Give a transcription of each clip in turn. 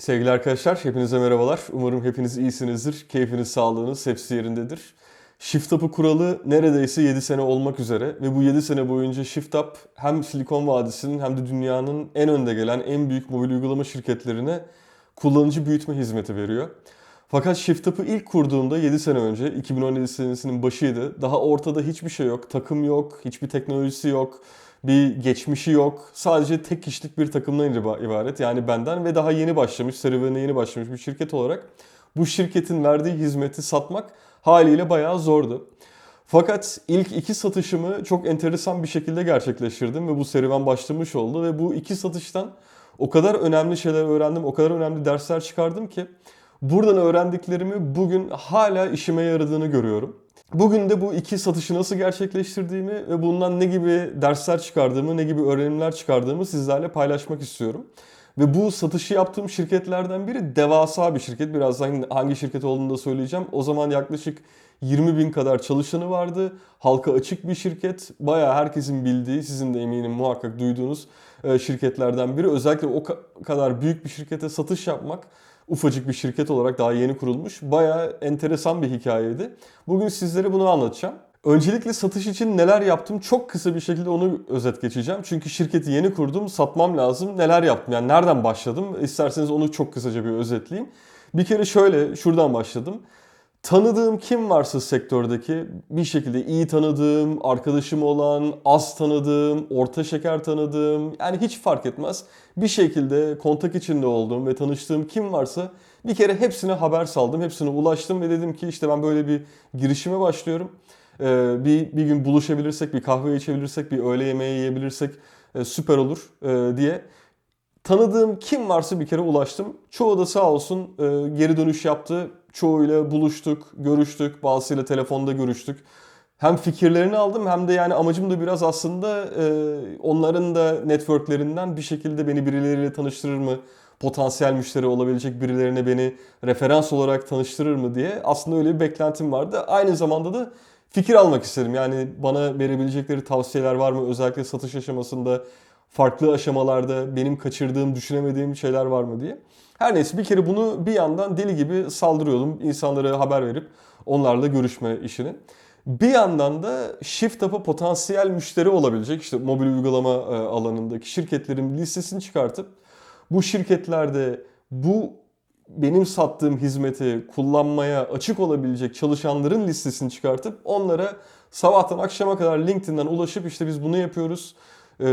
Sevgili arkadaşlar, hepinize merhabalar. Umarım hepiniz iyisinizdir. Keyfiniz, sağlığınız hepsi yerindedir. Shift Up'ı kuralı neredeyse 7 sene olmak üzere ve bu 7 sene boyunca Shift Up hem Silikon Vadisi'nin hem de dünyanın en önde gelen en büyük mobil uygulama şirketlerine kullanıcı büyütme hizmeti veriyor. Fakat Shift Up'ı ilk kurduğumda 7 sene önce, 2017 senesinin başıydı. Daha ortada hiçbir şey yok, takım yok, hiçbir teknolojisi yok, bir geçmişi yok. Sadece tek kişilik bir takımdan iba- ibaret. Yani benden ve daha yeni başlamış, serüvenine yeni başlamış bir şirket olarak bu şirketin verdiği hizmeti satmak haliyle bayağı zordu. Fakat ilk iki satışımı çok enteresan bir şekilde gerçekleştirdim ve bu serüven başlamış oldu ve bu iki satıştan o kadar önemli şeyler öğrendim, o kadar önemli dersler çıkardım ki buradan öğrendiklerimi bugün hala işime yaradığını görüyorum. Bugün de bu iki satışı nasıl gerçekleştirdiğimi ve bundan ne gibi dersler çıkardığımı, ne gibi öğrenimler çıkardığımı sizlerle paylaşmak istiyorum. Ve bu satışı yaptığım şirketlerden biri devasa bir şirket. Birazdan hangi şirket olduğunu da söyleyeceğim. O zaman yaklaşık 20 bin kadar çalışanı vardı. Halka açık bir şirket. Bayağı herkesin bildiği, sizin de eminim muhakkak duyduğunuz e, şirketlerden biri. Özellikle o ka- kadar büyük bir şirkete satış yapmak ufacık bir şirket olarak daha yeni kurulmuş. Bayağı enteresan bir hikayeydi. Bugün sizlere bunu anlatacağım. Öncelikle satış için neler yaptım çok kısa bir şekilde onu özet geçeceğim. Çünkü şirketi yeni kurdum, satmam lazım. Neler yaptım yani nereden başladım? İsterseniz onu çok kısaca bir özetleyeyim. Bir kere şöyle şuradan başladım. Tanıdığım kim varsa sektördeki bir şekilde iyi tanıdığım, arkadaşım olan, az tanıdığım, orta şeker tanıdığım yani hiç fark etmez. Bir şekilde kontak içinde olduğum ve tanıştığım kim varsa bir kere hepsine haber saldım, hepsine ulaştım ve dedim ki işte ben böyle bir girişime başlıyorum. Ee, bir, bir gün buluşabilirsek, bir kahve içebilirsek, bir öğle yemeği yiyebilirsek e, süper olur e, diye tanıdığım kim varsa bir kere ulaştım. Çoğu da sağ olsun e, geri dönüş yaptı. Çoğuyla buluştuk, görüştük, bazısıyla telefonda görüştük. Hem fikirlerini aldım hem de yani amacım da biraz aslında e, onların da networklerinden bir şekilde beni birileriyle tanıştırır mı? Potansiyel müşteri olabilecek birilerine beni referans olarak tanıştırır mı diye aslında öyle bir beklentim vardı. Aynı zamanda da fikir almak istedim. Yani bana verebilecekleri tavsiyeler var mı? Özellikle satış aşamasında farklı aşamalarda benim kaçırdığım, düşünemediğim şeyler var mı diye. Her neyse bir kere bunu bir yandan deli gibi saldırıyordum. insanlara haber verip onlarla görüşme işini. Bir yandan da Shift Up'a potansiyel müşteri olabilecek işte mobil uygulama e, alanındaki şirketlerin listesini çıkartıp bu şirketlerde bu benim sattığım hizmeti kullanmaya açık olabilecek çalışanların listesini çıkartıp onlara sabahtan akşama kadar LinkedIn'den ulaşıp işte biz bunu yapıyoruz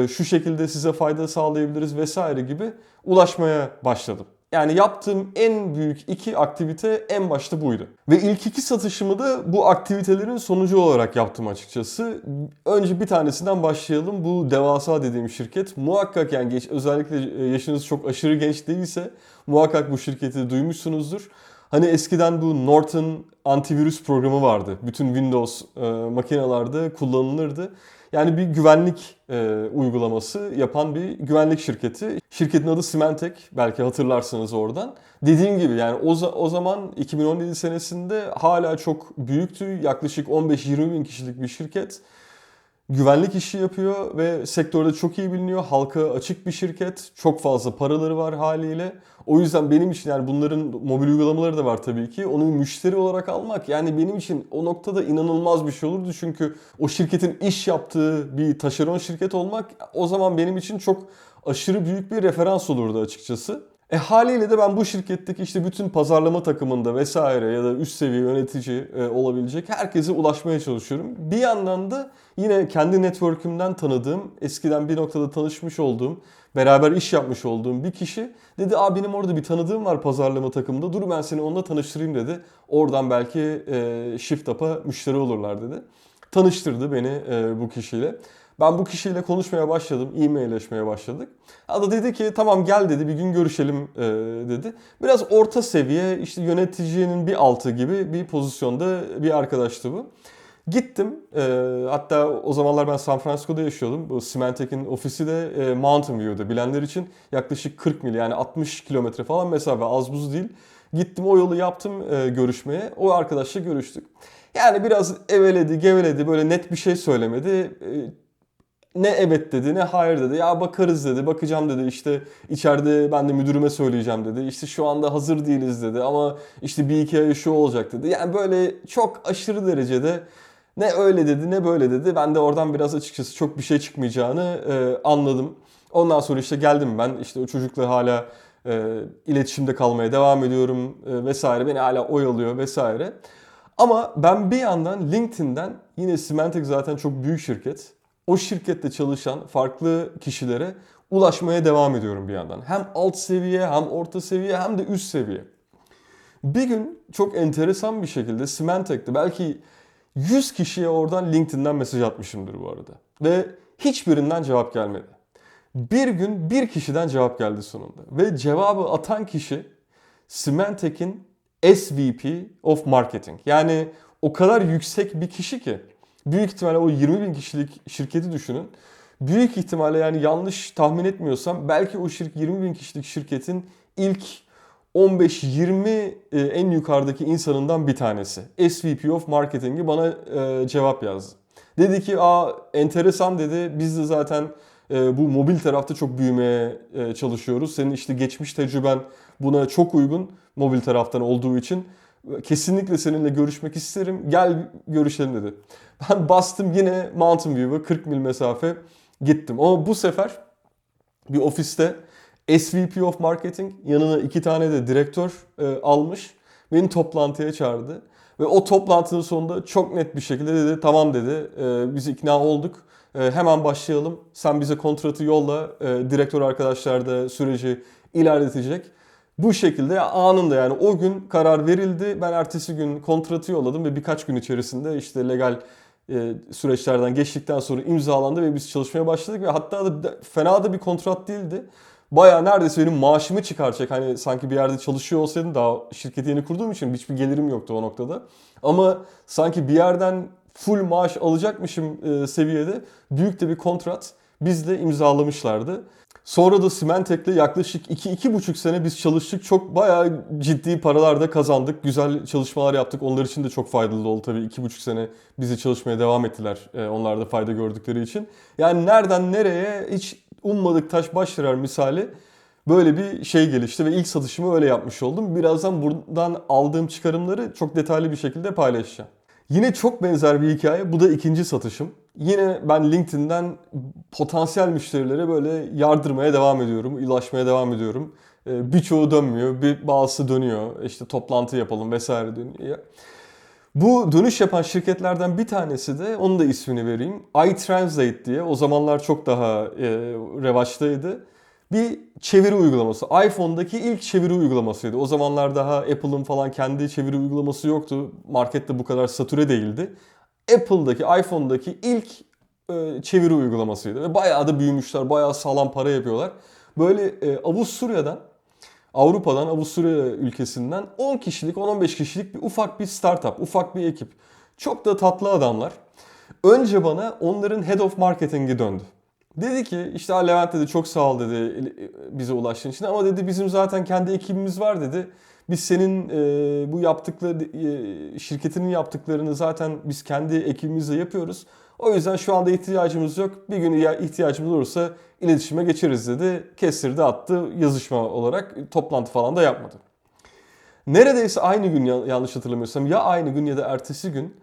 şu şekilde size fayda sağlayabiliriz vesaire gibi ulaşmaya başladım. Yani yaptığım en büyük iki aktivite en başta buydu. Ve ilk iki satışımı da bu aktivitelerin sonucu olarak yaptım açıkçası. Önce bir tanesinden başlayalım. Bu devasa dediğim şirket. Muhakkak yani geç, özellikle e, yaşınız çok aşırı genç değilse muhakkak bu şirketi duymuşsunuzdur. Hani eskiden bu Norton antivirüs programı vardı. Bütün Windows e, makinelerde kullanılırdı. Yani bir güvenlik e, uygulaması yapan bir güvenlik şirketi. Şirketin adı Symantec. Belki hatırlarsınız oradan. Dediğim gibi yani o, o zaman 2017 senesinde hala çok büyüktü. Yaklaşık 15-20 bin kişilik bir şirket. Güvenlik işi yapıyor ve sektörde çok iyi biliniyor. Halka açık bir şirket. Çok fazla paraları var haliyle. O yüzden benim için yani bunların mobil uygulamaları da var tabii ki. Onu müşteri olarak almak yani benim için o noktada inanılmaz bir şey olurdu. Çünkü o şirketin iş yaptığı bir taşeron şirket olmak o zaman benim için çok aşırı büyük bir referans olurdu açıkçası. E haliyle de ben bu şirketteki işte bütün pazarlama takımında vesaire ya da üst seviye yönetici e, olabilecek herkese ulaşmaya çalışıyorum. Bir yandan da yine kendi network'ümden tanıdığım, eskiden bir noktada tanışmış olduğum, beraber iş yapmış olduğum bir kişi dedi Aa benim orada bir tanıdığım var pazarlama takımında dur ben seni onunla tanıştırayım dedi. Oradan belki e, Shift Up'a müşteri olurlar dedi. Tanıştırdı beni e, bu kişiyle. Ben bu kişiyle konuşmaya başladım, e-mailleşmeye başladık. Ada dedi ki tamam gel dedi bir gün görüşelim e, dedi. Biraz orta seviye işte yöneticinin bir altı gibi bir pozisyonda bir arkadaştı bu. Gittim. E, hatta o zamanlar ben San Francisco'da yaşıyordum. Bu Symantec'in ofisi de e, Mountain View'da. Bilenler için yaklaşık 40 mil yani 60 kilometre falan mesafe az buz değil. Gittim o yolu yaptım e, görüşmeye. O arkadaşla görüştük. Yani biraz eveledi, geveledi böyle net bir şey söylemedi. E, ne evet dedi ne hayır dedi. Ya bakarız dedi, bakacağım dedi. İşte içeride ben de müdürüme söyleyeceğim dedi. İşte şu anda hazır değiliz dedi ama işte bir iki ay şu olacak dedi. Yani böyle çok aşırı derecede ne öyle dedi ne böyle dedi. Ben de oradan biraz açıkçası çok bir şey çıkmayacağını e, anladım. Ondan sonra işte geldim ben işte o çocukla hala e, iletişimde kalmaya devam ediyorum e, vesaire. Beni hala oyalıyor vesaire. Ama ben bir yandan LinkedIn'den yine Symantec zaten çok büyük şirket. O şirkette çalışan farklı kişilere ulaşmaya devam ediyorum bir yandan. Hem alt seviye hem orta seviye hem de üst seviye. Bir gün çok enteresan bir şekilde Symantec'te belki 100 kişiye oradan LinkedIn'den mesaj atmışımdır bu arada. Ve hiçbirinden cevap gelmedi. Bir gün bir kişiden cevap geldi sonunda. Ve cevabı atan kişi Symantec'in SVP of Marketing. Yani o kadar yüksek bir kişi ki büyük ihtimalle o 20 bin kişilik şirketi düşünün. Büyük ihtimalle yani yanlış tahmin etmiyorsam belki o şirk 20 bin kişilik şirketin ilk 15-20 e, en yukarıdaki insanından bir tanesi. SVP of Marketing'i bana e, cevap yazdı. Dedi ki aa enteresan dedi biz de zaten e, bu mobil tarafta çok büyümeye çalışıyoruz. Senin işte geçmiş tecrüben buna çok uygun mobil taraftan olduğu için kesinlikle seninle görüşmek isterim. Gel görüşelim dedi. Ben bastım yine Mountain View'a 40 mil mesafe gittim. Ama bu sefer bir ofiste SVP of Marketing yanına iki tane de direktör e, almış. Beni toplantıya çağırdı. Ve o toplantının sonunda çok net bir şekilde dedi tamam dedi e, biz ikna olduk. E, hemen başlayalım. Sen bize kontratı yolla. E, direktör arkadaşlar da süreci ilerletecek. Bu şekilde anında yani o gün karar verildi. Ben ertesi gün kontratı yolladım ve birkaç gün içerisinde işte legal e, süreçlerden geçtikten sonra imzalandı ve biz çalışmaya başladık ve hatta da fena da bir kontrat değildi. Baya neredeyse benim maaşımı çıkaracak. Hani sanki bir yerde çalışıyor olsaydım daha şirketi yeni kurduğum için hiçbir gelirim yoktu o noktada. Ama sanki bir yerden full maaş alacakmışım e, seviyede büyük de bir kontrat bizle imzalamışlardı. Sonra da Symantec'le yaklaşık 2-2,5 sene biz çalıştık. Çok bayağı ciddi paralar da kazandık. Güzel çalışmalar yaptık. Onlar için de çok faydalı oldu tabii. 2,5 sene bizi çalışmaya devam ettiler. E, onlar da fayda gördükleri için. Yani nereden nereye hiç ummadık taş baş yarar misali böyle bir şey gelişti ve ilk satışımı öyle yapmış oldum. Birazdan buradan aldığım çıkarımları çok detaylı bir şekilde paylaşacağım. Yine çok benzer bir hikaye. Bu da ikinci satışım. Yine ben LinkedIn'den potansiyel müşterilere böyle yardırmaya devam ediyorum, ulaşmaya devam ediyorum. Ee, birçoğu dönmüyor, bir bazısı dönüyor. İşte toplantı yapalım vesaire dönüyor. Bu dönüş yapan şirketlerden bir tanesi de, onun da ismini vereyim. iTranslate diye. O zamanlar çok daha e, revaçtaydı. Bir çeviri uygulaması. iPhone'daki ilk çeviri uygulamasıydı. O zamanlar daha Apple'ın falan kendi çeviri uygulaması yoktu. Markette bu kadar satüre değildi. Apple'daki, iPhone'daki ilk e, çeviri uygulamasıydı. Ve bayağı da büyümüşler, bayağı sağlam para yapıyorlar. Böyle e, Avusturya'dan, Avrupa'dan, Avusturya ülkesinden 10 kişilik, 10-15 kişilik bir ufak bir startup, ufak bir ekip. Çok da tatlı adamlar. Önce bana onların head of marketing'i döndü. Dedi ki işte Levent dedi çok sağ ol dedi bize ulaştığın için ama dedi bizim zaten kendi ekibimiz var dedi. Biz senin e, bu yaptıkları e, şirketinin yaptıklarını zaten biz kendi ekibimizle yapıyoruz. O yüzden şu anda ihtiyacımız yok. Bir gün ihtiyacımız olursa iletişime geçeriz dedi. Kestirdi attı yazışma olarak toplantı falan da yapmadı. Neredeyse aynı gün yanlış hatırlamıyorsam ya aynı gün ya da ertesi gün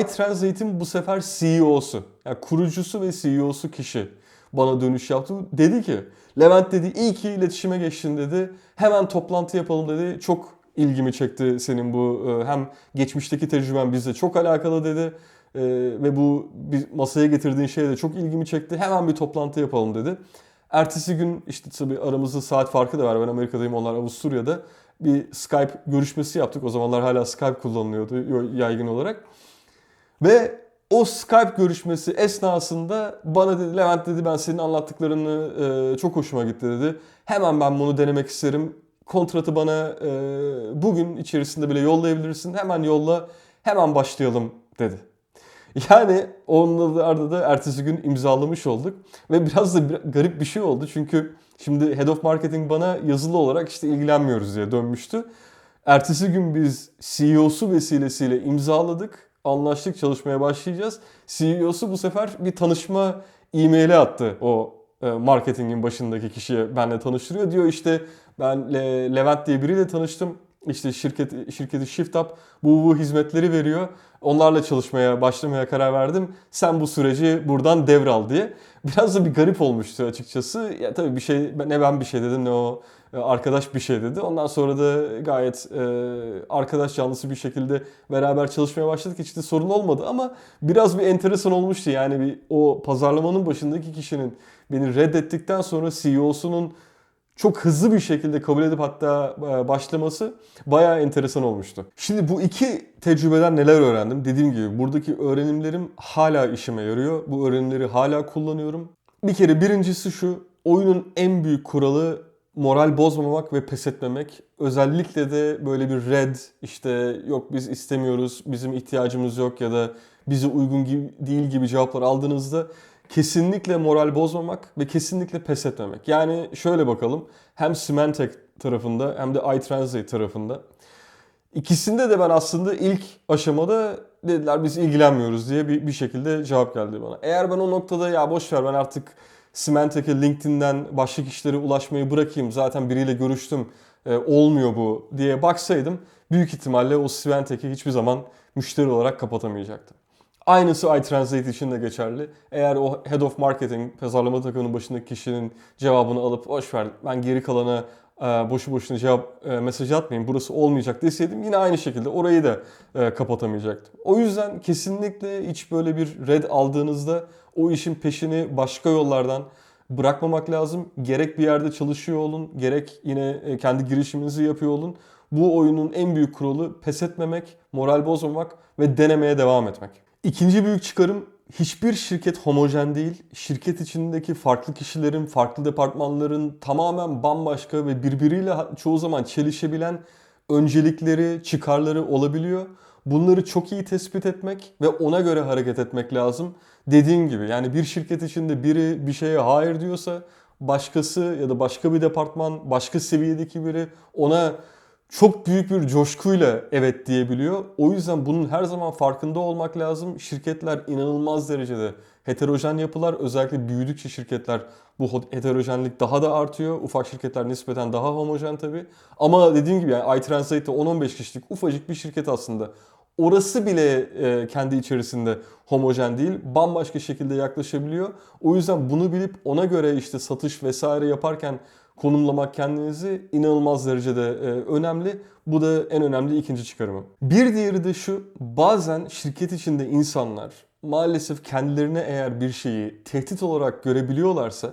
iTranslate'in bu sefer CEO'su, yani kurucusu ve CEO'su kişi bana dönüş yaptı. Dedi ki Levent dedi iyi ki iletişime geçtin dedi. Hemen toplantı yapalım dedi. Çok ilgimi çekti senin bu e, hem geçmişteki tecrüben bizle çok alakalı dedi. E, ve bu bir masaya getirdiğin şey de çok ilgimi çekti. Hemen bir toplantı yapalım dedi. Ertesi gün işte tabii aramızda saat farkı da var. Ben Amerika'dayım onlar Avusturya'da. Bir Skype görüşmesi yaptık. O zamanlar hala Skype kullanılıyordu yaygın olarak. Ve o Skype görüşmesi esnasında bana dedi Levent dedi ben senin anlattıklarını e, çok hoşuma gitti dedi. Hemen ben bunu denemek isterim. Kontratı bana e, bugün içerisinde bile yollayabilirsin. Hemen yolla. Hemen başlayalım dedi. Yani onlarda da ertesi gün imzalamış olduk. Ve biraz da bir, garip bir şey oldu. Çünkü şimdi Head of Marketing bana yazılı olarak işte ilgilenmiyoruz diye dönmüştü. Ertesi gün biz CEO'su vesilesiyle imzaladık anlaştık çalışmaya başlayacağız. CEO'su bu sefer bir tanışma e-maili attı o marketingin başındaki kişiye benle tanıştırıyor. Diyor işte ben Le- Levent diye biriyle tanıştım. İşte şirket şirketi Shift Up bu bu hizmetleri veriyor. Onlarla çalışmaya başlamaya karar verdim. Sen bu süreci buradan devral diye. Biraz da bir garip olmuştu açıkçası. Ya tabii bir şey ne ben bir şey dedim ne o e, arkadaş bir şey dedi. Ondan sonra da gayet e, arkadaş canlısı bir şekilde beraber çalışmaya başladık. Hiç de sorun olmadı ama biraz bir enteresan olmuştu. Yani bir o pazarlamanın başındaki kişinin beni reddettikten sonra CEO'sunun çok hızlı bir şekilde kabul edip hatta e, başlaması bayağı enteresan olmuştu. Şimdi bu iki tecrübeden neler öğrendim? Dediğim gibi buradaki öğrenimlerim hala işime yarıyor. Bu öğrenimleri hala kullanıyorum. Bir kere birincisi şu. Oyunun en büyük kuralı moral bozmamak ve pes etmemek. Özellikle de böyle bir red işte yok biz istemiyoruz, bizim ihtiyacımız yok ya da bize uygun gibi, değil gibi cevaplar aldığınızda kesinlikle moral bozmamak ve kesinlikle pes etmemek. Yani şöyle bakalım hem Symantec tarafında hem de iTranslate tarafında. İkisinde de ben aslında ilk aşamada dediler biz ilgilenmiyoruz diye bir, bir şekilde cevap geldi bana. Eğer ben o noktada ya boş ver ben artık Symantec'e LinkedIn'den başka kişilere ulaşmayı bırakayım zaten biriyle görüştüm e, olmuyor bu diye baksaydım büyük ihtimalle o Symantec'i hiçbir zaman müşteri olarak kapatamayacaktım. Aynısı iTranslate için de geçerli. Eğer o Head of Marketing, pazarlama takımının başındaki kişinin cevabını alıp boş ver ben geri kalana e, boşu boşuna cevap e, mesajı atmayayım burası olmayacak deseydim yine aynı şekilde orayı da e, kapatamayacaktım. O yüzden kesinlikle hiç böyle bir red aldığınızda o işin peşini başka yollardan bırakmamak lazım. Gerek bir yerde çalışıyor olun, gerek yine kendi girişiminizi yapıyor olun. Bu oyunun en büyük kuralı pes etmemek, moral bozmamak ve denemeye devam etmek. İkinci büyük çıkarım hiçbir şirket homojen değil. Şirket içindeki farklı kişilerin, farklı departmanların tamamen bambaşka ve birbiriyle çoğu zaman çelişebilen öncelikleri, çıkarları olabiliyor. Bunları çok iyi tespit etmek ve ona göre hareket etmek lazım. Dediğim gibi yani bir şirket içinde biri bir şeye hayır diyorsa başkası ya da başka bir departman, başka seviyedeki biri ona çok büyük bir coşkuyla evet diyebiliyor. O yüzden bunun her zaman farkında olmak lazım. Şirketler inanılmaz derecede heterojen yapılar. Özellikle büyüdükçe şirketler bu heterojenlik daha da artıyor. Ufak şirketler nispeten daha homojen tabii. Ama dediğim gibi yani iTranslate'de 10-15 kişilik ufacık bir şirket aslında. Orası bile e, kendi içerisinde homojen değil. Bambaşka şekilde yaklaşabiliyor. O yüzden bunu bilip ona göre işte satış vesaire yaparken konumlamak kendinizi inanılmaz derecede e, önemli. Bu da en önemli ikinci çıkarımı. Bir diğeri de şu. Bazen şirket içinde insanlar maalesef kendilerine eğer bir şeyi tehdit olarak görebiliyorlarsa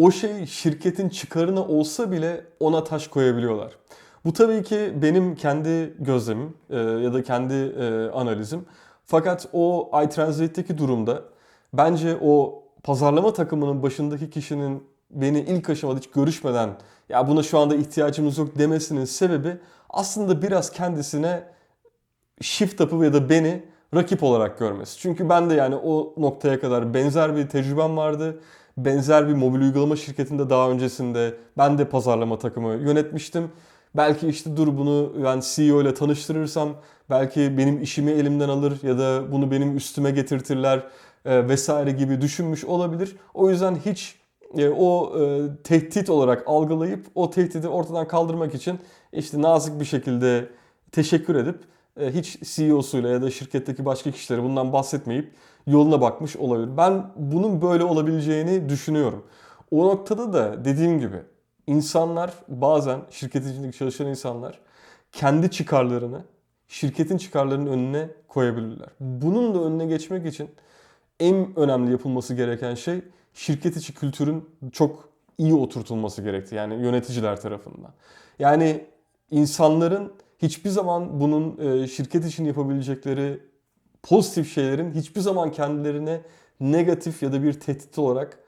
o şey şirketin çıkarına olsa bile ona taş koyabiliyorlar. Bu tabii ki benim kendi gözlemim e, ya da kendi e, analizim. Fakat o iTranslate'deki durumda bence o pazarlama takımının başındaki kişinin beni ilk aşamada hiç görüşmeden ya buna şu anda ihtiyacımız yok demesinin sebebi aslında biraz kendisine shift up'ı ya da beni rakip olarak görmesi. Çünkü ben de yani o noktaya kadar benzer bir tecrübem vardı. Benzer bir mobil uygulama şirketinde daha öncesinde ben de pazarlama takımı yönetmiştim. Belki işte dur bunu ben CEO ile tanıştırırsam belki benim işimi elimden alır ya da bunu benim üstüme getirtirler vesaire gibi düşünmüş olabilir. O yüzden hiç o e, tehdit olarak algılayıp o tehdidi ortadan kaldırmak için işte nazik bir şekilde teşekkür edip e, hiç CEO'suyla ya da şirketteki başka kişilere bundan bahsetmeyip yoluna bakmış olabilir. Ben bunun böyle olabileceğini düşünüyorum. O noktada da dediğim gibi insanlar bazen şirket içindeki çalışan insanlar kendi çıkarlarını şirketin çıkarlarının önüne koyabilirler. Bunun da önüne geçmek için en önemli yapılması gereken şey şirket içi kültürün çok iyi oturtulması gerekti. Yani yöneticiler tarafından. Yani insanların hiçbir zaman bunun e, şirket için yapabilecekleri pozitif şeylerin hiçbir zaman kendilerine negatif ya da bir tehdit olarak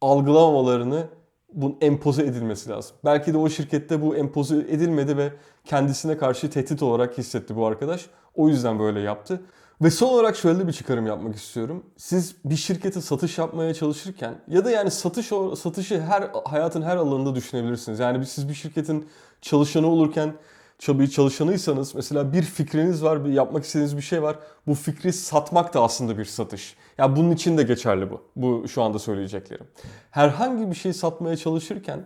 algılamamalarını bunun empoze edilmesi lazım. Belki de o şirkette bu empoze edilmedi ve kendisine karşı tehdit olarak hissetti bu arkadaş. O yüzden böyle yaptı. Ve son olarak şöyle bir çıkarım yapmak istiyorum. Siz bir şirkete satış yapmaya çalışırken ya da yani satış satışı her hayatın her alanında düşünebilirsiniz. Yani siz bir şirketin çalışanı olurken çabayı çalışanıysanız mesela bir fikriniz var, bir yapmak istediğiniz bir şey var. Bu fikri satmak da aslında bir satış. Ya yani bunun için de geçerli bu. Bu şu anda söyleyeceklerim. Herhangi bir şey satmaya çalışırken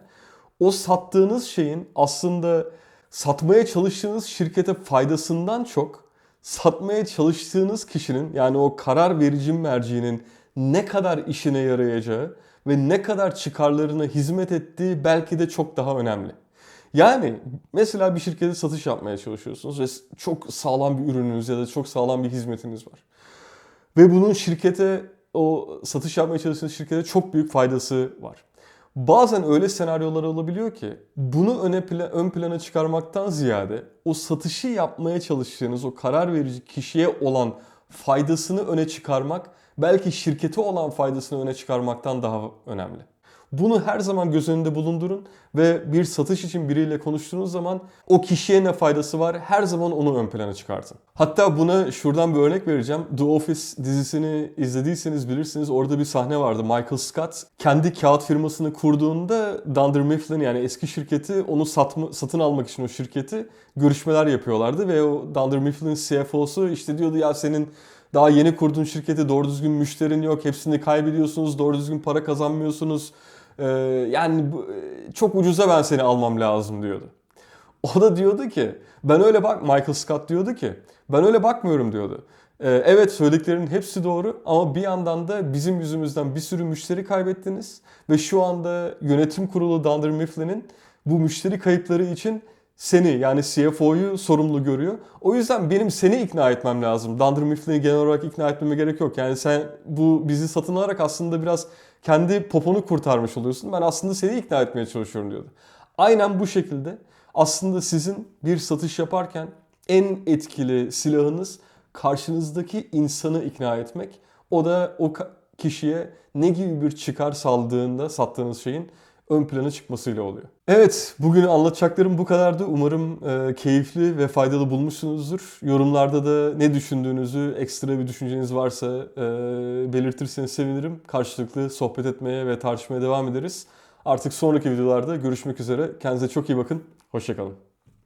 o sattığınız şeyin aslında satmaya çalıştığınız şirkete faydasından çok satmaya çalıştığınız kişinin yani o karar verici merciğinin ne kadar işine yarayacağı ve ne kadar çıkarlarına hizmet ettiği belki de çok daha önemli. Yani mesela bir şirkete satış yapmaya çalışıyorsunuz ve çok sağlam bir ürününüz ya da çok sağlam bir hizmetiniz var. Ve bunun şirkete o satış yapmaya çalıştığınız şirkete çok büyük faydası var. Bazen öyle senaryolar olabiliyor ki bunu öne plan, ön plana çıkarmaktan ziyade o satışı yapmaya çalıştığınız o karar verici kişiye olan faydasını öne çıkarmak belki şirkete olan faydasını öne çıkarmaktan daha önemli. Bunu her zaman göz önünde bulundurun ve bir satış için biriyle konuştuğunuz zaman o kişiye ne faydası var her zaman onu ön plana çıkartın. Hatta buna şuradan bir örnek vereceğim. The Office dizisini izlediyseniz bilirsiniz orada bir sahne vardı. Michael Scott kendi kağıt firmasını kurduğunda Dunder Mifflin yani eski şirketi onu satma, satın almak için o şirketi görüşmeler yapıyorlardı ve o Dunder Mifflin CFO'su işte diyordu ya senin daha yeni kurduğun şirketi doğru düzgün müşterin yok. Hepsini kaybediyorsunuz. Doğru düzgün para kazanmıyorsunuz. Ee, yani bu, çok ucuza ben seni almam lazım diyordu. O da diyordu ki ben öyle bak Michael Scott diyordu ki ben öyle bakmıyorum diyordu. Ee, evet söylediklerinin hepsi doğru ama bir yandan da bizim yüzümüzden bir sürü müşteri kaybettiniz ve şu anda yönetim kurulu Dunder Mifflin'in bu müşteri kayıpları için seni yani CFO'yu sorumlu görüyor. O yüzden benim seni ikna etmem lazım. Dunder Mifflin'i genel olarak ikna etmeme gerek yok. Yani sen bu bizi satın alarak aslında biraz kendi poponu kurtarmış oluyorsun. Ben aslında seni ikna etmeye çalışıyorum diyordu. Aynen bu şekilde aslında sizin bir satış yaparken en etkili silahınız karşınızdaki insanı ikna etmek. O da o kişiye ne gibi bir çıkar saldığında sattığınız şeyin ön plana çıkmasıyla oluyor. Evet, bugün anlatacaklarım bu kadardı. Umarım e, keyifli ve faydalı bulmuşsunuzdur. Yorumlarda da ne düşündüğünüzü, ekstra bir düşünceniz varsa e, belirtirseniz sevinirim. Karşılıklı sohbet etmeye ve tartışmaya devam ederiz. Artık sonraki videolarda görüşmek üzere. Kendinize çok iyi bakın. Hoşçakalın.